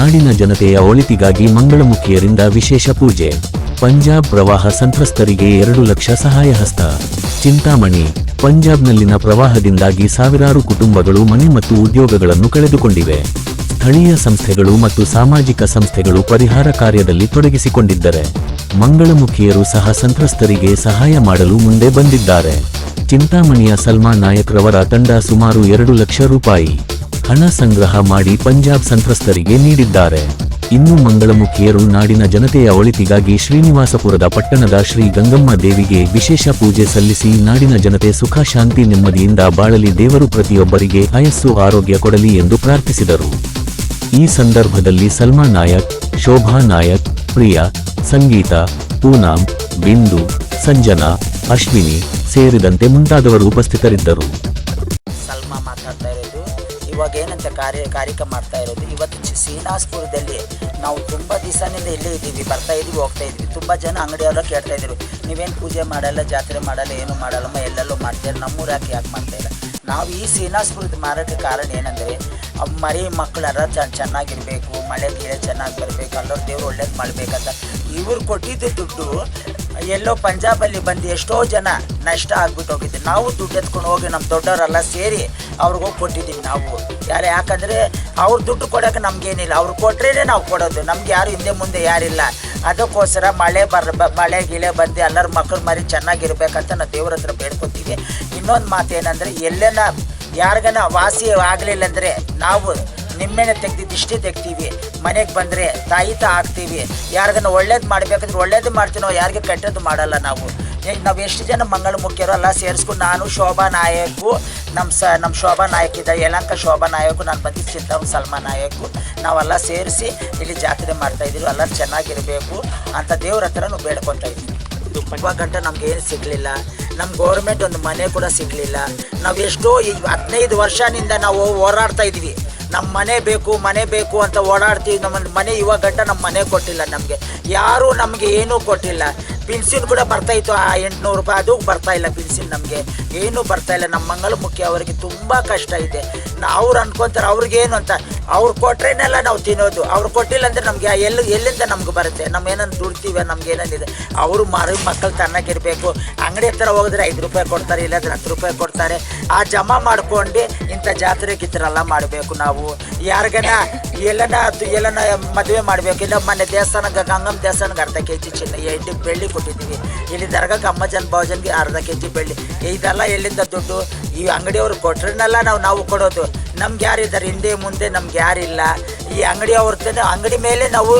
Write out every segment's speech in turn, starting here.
ನಾಡಿನ ಜನತೆಯ ಒಳಿತಿಗಾಗಿ ಮಂಗಳಮುಖಿಯರಿಂದ ವಿಶೇಷ ಪೂಜೆ. ಪಂಜಾಬ್ ಪ್ರವಾಹ ಸಂತ್ರಸ್ತರಿಗೆ ಎರಡು ಲಕ್ಷ ಸಹಾಯ ಹಸ್ತ. ಚಿಂತಾಮಣಿ, ಪಂಜಾಬ್ನಲ್ಲಿನ ಪ್ರವಾಹದಿಂದಾಗಿ ಸಾವಿರಾರು ಕುಟುಂಬಗಳು, ಮನೆ ಮತ್ತು ಉದ್ಯೋಗಗಳನ್ನು ಕಳೆದುಕೊಂಡಿವೆ. ಸ್ಥಳೀಯ ಸಂಸ್ಥೆಗಳು ಮತ್ತು ಸಾಮಾಜಿಕ ಸಂಸ್ಥೆಗಳು ಪರಿಹಾರ ಕಾರ್ಯದಲ್ಲಿ ತೊಡಗಿಸಿಕೊಂಡಿದ್ದರೆ. ಮಂಗಳಮುಖಿಯರು ಸಹ ಸಂತ್ರಸ್ತರಿಗೆ ಸಹಾಯ ಮಾಡಲು ಮುಂದೆ ಬಂದಿದ್ದಾರೆ. ಚಿಂತಾಮಣಿಯ ಸಲ್ಮಾನ್ ನಾಯಕ್ ರವರ ತಂಡ ಸುಮಾರು ಎರಡು ಲಕ್ಷ ರೂಪಾಯಿ. ಹಣ ಸಂಗ್ರಹ ಮಾಡಿ ಪಂಜಾಬ್ ಸಂತ್ರಸ್ತರಿಗೆ ನೀಡಿದ್ದಾರೆ. ಇನ್ನು ಮಂಗಳಮುಖಿಯರು ನಾಡಿನ ಜನತೆಯ ಒಳಿತಿಗಾಗಿ ಶ್ರೀನಿವಾಸಪುರದ ಪಟ್ಟಣದ ಶ್ರೀ ಗಂಗಮ್ಮ ದೇವಿಗೆ ವಿಶೇಷ ಪೂಜೆ ಸಲ್ಲಿಸಿ ನಾಡಿನ ಜನತೆ ಸುಖ, ಶಾಂತಿ, ನೆಮ್ಮದಿಯಿಂದ ಬಾಳಲಿ ದೇವರು ಪ್ರತಿಯೊಬ್ಬರಿಗೆ ಆಯಸ್ಸು, ಆರೋಗ್ಯ ಕೊಡಲಿ ಎಂದು ಪ್ರಾರ್ಥಿಸಿದರು. ಈ ಸಂದರ್ಭದಲ್ಲಿ ಸಲ್ಮಾ ನಾಯಕ್, ಶೋಭಾ ನಾಯಕ್, ಪ್ರಿಯಾ, ಸಂಗೀತ, ಪೂನಾಂ, ಬಿಂದು, ಸಂಜನಾ, ಅಶ್ವಿನಿ ಸೇರಿದಂತೆ ಮುಂತಾದವರು ಉಪಸ್ಥಿತರಿದ್ದರು. ಇವಾಗ ಏನಂತ ಕಾರ್ಯ ಕಾರ್ಯಕ್ರಮ ಮಾಡ್ತಾ ಇರೋದು, ಇವತ್ತು ಶ್ರೀನಾಸ್ಪುರದಲ್ಲಿ ನಾವು ತುಂಬ ದಿವಸದಿಂದ ಇಲ್ಲೇ ಇದ್ದೀವಿ, ಬರ್ತಾ ಇದ್ವಿ ಹೋಗ್ತಾ ಇದ್ವಿ ತುಂಬ ಜನ ಅಂಗಡಿಯವರು ಕೇಳ್ತಾ ಇದ್ರು, ನೀವೇನು ಪೂಜೆ ಮಾಡಲ್ಲ, ಜಾತ್ರೆ ಮಾಡಲ್ಲ, ಏನು ಮಾಡಲ್ಲಮ್ಮ ಎಲ್ಲೆಲ್ಲೋ ಮಾಡ್ತೀರ ನಮ್ಮೂರು ಯಾಕೆ ಯಾಕೆ ಮಾಡ್ತಾ ಇಲ್ಲ? ನಾವು ಈ ಶ್ರೀನಿವಾಸ್ಪುರದ ಮಾರೋಕ್ಕೆ ಕಾರಣ ಏನಂದರೆ ಮರಿ ಮಕ್ಕಳೆಲ್ಲ ಚ ಚೆನ್ನಾಗಿರಬೇಕು, ಮಳೆ ಗಿಳೆ ಚೆನ್ನಾಗಿ ಬರಬೇಕು, ಅಲ್ಲೋರು ದೇವ್ರು ಒಳ್ಳೇದು ಮಾಡಬೇಕಂತ. ಇವ್ರು ಕೊಟ್ಟಿದ್ದ ದುಡ್ಡು ಎಲ್ಲೋ ಪಂಜಾಬಲ್ಲಿ ಬಂದು ಎಷ್ಟೋ ಜನ ನಷ್ಟ ಆಗ್ಬಿಟ್ಟು ಹೋಗಿದ್ದೆ ನಾವು ದುಡ್ಡು ಎತ್ಕೊಂಡು ಹೋಗಿ ನಮ್ಮ ದೊಡ್ಡವರೆಲ್ಲ ಸೇರಿ ಅವ್ರಿಗೆ ಹೋಗಿ ಕೊಟ್ಟಿದ್ದೀವಿ ನಾವು. ಯಾರು, ಯಾಕಂದರೆ ಅವ್ರ ದುಡ್ಡು ಕೊಡೋಕೆ ನಮಗೇನಿಲ್ಲ. ಅವ್ರು ಕೊಟ್ರೇ ನಾವು ಕೊಡೋದು. ನಮ್ಗೆ ಯಾರು ಹಿಂದೆ ಮುಂದೆ ಯಾರಿಲ್ಲ. ಅದಕ್ಕೋಸ್ಕರ ಮಳೆ ಬರ ಮಳೆ ಗಿಳೆ ಬಂದು ಎಲ್ಲರ ಮಕ್ಕಳು ಮರಿ ಚೆನ್ನಾಗಿರ್ಬೇಕಂತ ನಾವು ದೇವ್ರ ಹತ್ರ ಬೇಡ್ಕೊತೀವಿ. ಇನ್ನೊಂದು ಮಾತು ಏನಂದರೆ ಎಲ್ಲೇನ ಯಾರಿಗನ ವಾಸಿ ಆಗಲಿಲ್ಲ ಅಂದರೆ ನಾವು ನಿಮ್ಮೆಣ್ಣೆ ತೆಗ್ದಿದ್ದು ಇಷ್ಟೇ ತೆಗ್ತೀವಿ. ಮನೆಗೆ ಬಂದರೆ ತಾಯಿತ ಹಾಕ್ತೀವಿ. ಯಾರಿಗನ್ನ ಒಳ್ಳೇದು ಮಾಡಬೇಕಂದ್ರೆ ಒಳ್ಳೇದು ಮಾಡ್ತೀನೋ ಯಾರಿಗೆ ಕೆಟ್ಟದ್ದು ಮಾಡಲ್ಲ ನಾವು. ನಾವು ಎಷ್ಟು ಜನ ಮಂಗಳ ಮುಖ್ಯರು ಎಲ್ಲ ಸೇರಿಸ್ಕೊಂಡು ನಾನು ಶೋಭಾ ನಾಯಕು ನಮ್ಮ ಸ ನಮ್ಮ ಶೋಭಾ ನಾಯಕ್ ಇದ್ದಾರೆ. ಯಲಂಕ ಶೋಭಾ ನಾಯಕು, ನಾನು ಬಂದಿದ್ದ ಚಿಂತಾವ್ ಸಲ್ಮಾ ನಾಯಕು. ನಾವೆಲ್ಲ ಸೇರಿಸಿ ಇಲ್ಲಿ ಜಾತ್ರೆ ಮಾಡ್ತಾ ಇದ್ದೀವಿ. ಎಲ್ಲರೂ ಚೆನ್ನಾಗಿರಬೇಕು ಅಂತ ದೇವ್ರ ಹತ್ರ ನಾವು ಬೇಡ್ಕೊತಾ ಇದ್ದೀವಿ. ಇವಾಗ ಗಂಟ ನಮ್ಗೆ ಏನು ಸಿಗಲಿಲ್ಲ. ನಮ್ಮ ಗೌರ್ಮೆಂಟ್ ಒಂದು ಮನೆ ಕೂಡ ಸಿಗಲಿಲ್ಲ. ನಾವು ಎಷ್ಟೋ ಹದಿನೈದು ವರ್ಷದಿಂದ ನಾವು ಹೋರಾಡ್ತಾ ಇದ್ವಿ ನಮ್ಮ ಮನೆ ಬೇಕು ಮನೆ ಬೇಕು ಅಂತ ಓಡಾಡ್ತೀವಿ ನಮ್ಮ ಮನೆ ಇವಾಗ ಗಂಟ ನಮ್ಮ ಮನೆ ಕೊಟ್ಟಿಲ್ಲ ನಮಗೆ. ಯಾರೂ ನಮಗೆ ಏನೂ ಕೊಟ್ಟಿಲ್ಲ. ಪಿನ್ಸಿನ್ ಕೂಡ ಬರ್ತಾ ಇತ್ತು, ಆ ಎಂಟುನೂರು ರೂಪಾಯಿ, ಅದು ಬರ್ತಾ ಇಲ್ಲ ಪಿನ್ಸಿನ್ ನಮಗೆ. ಏನೂ ಬರ್ತಾ ಇಲ್ಲ. ನಮ್ಮ ಮಂಗಲ ಮುಖ್ಯ, ಅವರಿಗೆ ತುಂಬ ಕಷ್ಟ ಇದೆ. ಅವ್ರು ಅನ್ಕೊಂತಾರೆ ಅವ್ರಿಗೇನು ಅಂತ. ಅವ್ರು ಕೊಟ್ರೇನೆಲ್ಲ ನಾವು ತಿನ್ನೋದು. ಅವ್ರು ಕೊಟ್ಟಿಲ್ಲ ಅಂದರೆ ನಮಗೆ ಎಲ್ಲಿ, ಎಲ್ಲಿಂದ ನಮ್ಗೆ ಬರುತ್ತೆ? ನಮ್ಮ ಏನನ್ನ ದುಡ್ತೀವಿ, ನಮ್ಗೆ ಏನೇನಿದೆ ಅವರು ಮರಿ ಮಕ್ಕಳು ತನ್ನಕ್ಕಿರಬೇಕು ಅಂಗಡಿ ಹತ್ರ ಹೋಗಿದ್ರೆ ಐದು ರೂಪಾಯಿ ಕೊಡ್ತಾರೆ, ಇಲ್ಲಾಂದ್ರೆ ಹತ್ತು ರೂಪಾಯಿ ಕೊಡ್ತಾರೆ. ಆ ಜಮಾ ಮಾಡ್ಕೊಂಡು ಇಂಥ ಜಾತ್ರೆ ಗಿತ್ರೆಲ್ಲ ಮಾಡಬೇಕು ನಾವು. ಯಾರಿಗನ ಎಲ್ಲನ ಎಲ್ಲನ ಮದುವೆ ಮಾಡಬೇಕು. ಇಲ್ಲ ಮೊನ್ನೆ ದೇವಸ್ಥಾನಕ್ಕೆ ಗಂಗಮ್ಮ ದೇವಸ್ಥಾನಕ್ಕೆ ಅರ್ಧ ಕೆ ಜಿ ಚಿನ್ನ, ಎಂಟು ಬೆಳ್ಳಿ ಕೊಟ್ಟಿದ್ದೀವಿ. ಇಲ್ಲಿ ದರ್ಗಾಕ್ಕೆ ಅಮ್ಮಜನ್ ಭಾವಜನ್ಗೆ ಅರ್ಧ ಕೆ ಜಿ ಬೆಳ್ಳಿ. ಇದೆಲ್ಲ ಎಲ್ಲಿಂದ ದುಡ್ಡು? ಈ ಅಂಗಡಿಯವ್ರು ಕೊಟ್ರನ್ನೆಲ್ಲ ನಾವು ನಾವು ಕೊಡೋದು. ನಮ್ಗೆ ಯಾರಿದ್ದಾರೆ ಹಿಂದೆ ಮುಂದೆ ನಮ್ಗೆ ಯಾರಿಲ್ಲ ಈ ಅಂಗಡಿ ಅವ್ರ ಅಂಗಡಿ ಮೇಲೆ ನಾವು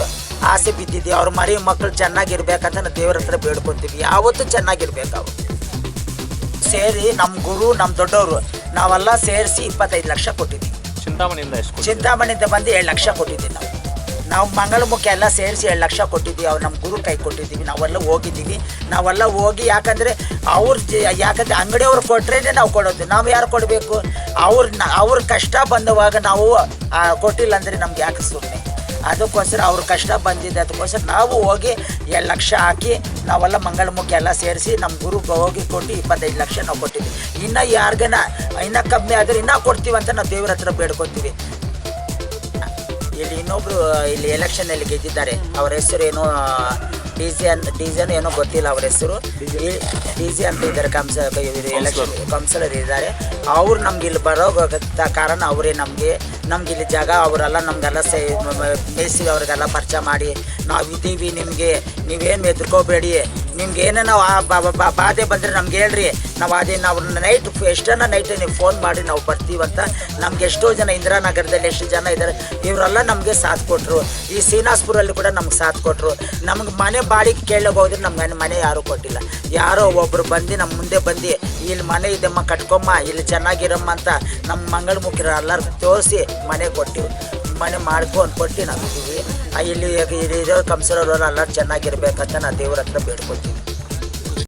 ಆಸೆ ಬಿದ್ದಿದ್ದೀವಿ ಅವ್ರ ಮರಿ ಮಕ್ಕಳು ಚೆನ್ನಾಗಿರ್ಬೇಕಂತ ನಾವು ದೇವ್ರ ಹತ್ರ ಬೇಡ್ಕೊತೀವಿ. ಯಾವತ್ತು ಚೆನ್ನಾಗಿರ್ಬೇಕು ಅವ್ರು. ಸೇರಿ ನಮ್ಮ ಗುರು ನಮ್ಮ ದೊಡ್ಡವರು ನಾವೆಲ್ಲ ಸೇರಿಸಿ ಇಪ್ಪತ್ತೈದು ಲಕ್ಷ ಕೊಟ್ಟಿದ್ದೀವಿ ಚಿಂತಾಮಣಿಯಿಂದ ಚಿಂತಾಮಣಿಯಿಂದ ಬಂದು ಏಳು ಲಕ್ಷ ಕೊಟ್ಟಿದ್ದೀವಿ ನಾವು. ನಾವು ಮಂಗಳಮುಖ ಎಲ್ಲ ಸೇರಿಸಿ ಎರಡು ಲಕ್ಷ ಕೊಟ್ಟಿದ್ದೀವಿ ಅವ್ರು ನಮ್ಮ ಗುರು ಕೈ ಕೊಟ್ಟಿದ್ದೀವಿ, ನಾವೆಲ್ಲ ಹೋಗಿದ್ದೀವಿ. ನಾವೆಲ್ಲ ಹೋಗಿ ಯಾಕಂದರೆ ಅವ್ರ ಯಾಕಂದರೆ ಅಂಗಡಿಯವ್ರು ಕೊಟ್ಟರೇನೆ ನಾವು ಕೊಡೋದು. ನಾವು ಯಾರು ಕೊಡಬೇಕು? ಅವ್ರ ಅವ್ರ ಕಷ್ಟ ಬಂದವಾಗ ನಾವು ಕೊಟ್ಟಿಲ್ಲ ಅಂದರೆ ನಮ್ಗೆ ಯಾಕೆ ಸುಮ್ಮನೆ? ಅದಕ್ಕೋಸ್ಕರ ಅವ್ರ ಕಷ್ಟ ಬಂದಿದೆ. ಅದಕ್ಕೋಸ್ಕರ ನಾವು ಹೋಗಿ ಎರಡು ಲಕ್ಷ ಹಾಕಿ ನಾವೆಲ್ಲ ಮಂಗಳಮುಖಿ ಎಲ್ಲ ಸೇರಿಸಿ ನಮ್ಮ ಗುರುಗೆ ಹೋಗಿ ಕೊಟ್ಟು ಇಪ್ಪತ್ತೈದು ಲಕ್ಷ ನಾವು ಕೊಟ್ಟಿದ್ವಿ ಇನ್ನೂ ಯಾರಿಗನ, ಇನ್ನೂ ಕಮ್ಮಿ ಆದರೆ ಇನ್ನೂ ಕೊಡ್ತೀವಿ ಅಂತ ನಾವು ದೇವ್ರ ಹತ್ರ ಬೇಡ್ಕೊತೀವಿ. ಇಲ್ಲಿ ಇನ್ನೊಬ್ರು ಇಲ್ಲಿ ಎಲೆಕ್ಷನಲ್ಲಿ ಗೆದ್ದಿದ್ದಾರೆ. ಅವ್ರ ಹೆಸರು ಏನು ಡಿ ಡಿಸಿಯನ್ ಅನ್ ಡಿ ಸಿ ಏನೋ ಗೊತ್ತಿಲ್ಲ ಅವ್ರ ಹೆಸರು. ಡಿ ಸಿ ಅಂತ ಇದ್ದಾರೆ ಕಂಸ ಎಲೆಕ್ಷನ್ ಕೌನ್ಸಿಲರ್ ಇದ್ದಾರೆ. ಅವ್ರು ನಮ್ಗೆ ಇಲ್ಲಿ ಬರೋ ಕಾರಣ ಅವರೇ ನಮಗೆ ನಮ್ಗೆ ಇಲ್ಲಿ ಜಾಗ ಅವರೆಲ್ಲ ನಮಗೆಲ್ಲ ಸೇ ಮೇಸಿ ಅವ್ರಿಗೆಲ್ಲ ಪರಿಚಯ ಮಾಡಿ. ನಾವು ಇದ್ದೀವಿ ನಿಮಗೆ ನೀವೇನು ಎದ್ಕೋಬೇಡಿ ನಿಮ್ಗೆ ಬಾ- ಬಾ- ಬಾಧೆ ಬಂದರೆ ನಮ್ಗೆ ಹೇಳ್ರಿ. ನಾವು ಅದೇ ನಾವು ನೈಟ್ ಎಷ್ಟನ್ನ ನೈಟ್ ನೀವು ಫೋನ್ ಮಾಡಿ ನಾವು ಬರ್ತೀವಂತ. ನಮ್ಗೆ ಎಷ್ಟೋ ಜನ ಇಂದಿರಾನಗರದಲ್ಲಿ ಎಷ್ಟು ಜನ ಇದ್ದಾರೆ ಇವರೆಲ್ಲ ನಮಗೆ ಸಾಥ್ ಕೊಟ್ಟರು ಈ ಸೀನಾಸ್ಪುರಲ್ಲಿ ಕೂಡ ನಮ್ಗೆ ಸಾಥ್ ಕೊಟ್ಟರು ನಮ್ಗೆ ಮನೆ ಬಾಡಿಗೆ ಕೇಳಕ್ಕೆ ಹೋದ್ರೆ ನಮ್ಗೆ ಮನೆ ಯಾರೂ ಕೊಟ್ಟಿಲ್ಲ. ಯಾರೋ ಒಬ್ಬರು ಬಂದು ನಮ್ಮ ಮುಂದೆ ಬಂದು ಇಲ್ಲಿ ಮನೆ ಇದೆಮ್ಮ ಕಟ್ಕೊಮ್ಮ ಇಲ್ಲಿ ಚೆನ್ನಾಗಿರಮ್ಮ ಅಂತ ನಮ್ಮ ಮಂಗಳಮುಖಿರ ಎಲ್ಲರೂ ತೋರಿಸಿ ಮನೆ ಕೊಟ್ಟಿವಿ ಮನೆ ಮಾಡ್ಕೊಂಡು ಕೊಟ್ಟು ನಾವು ಇಲ್ಲಿ ಇರೋ ಕಂಸರವರು ಎಲ್ಲ ಚೆನ್ನಾಗಿರ್ಬೇಕಂತ ನಾವು ದೇವ್ರ ಹತ್ರ ಬೇಡ್ಕೊತೀವಿ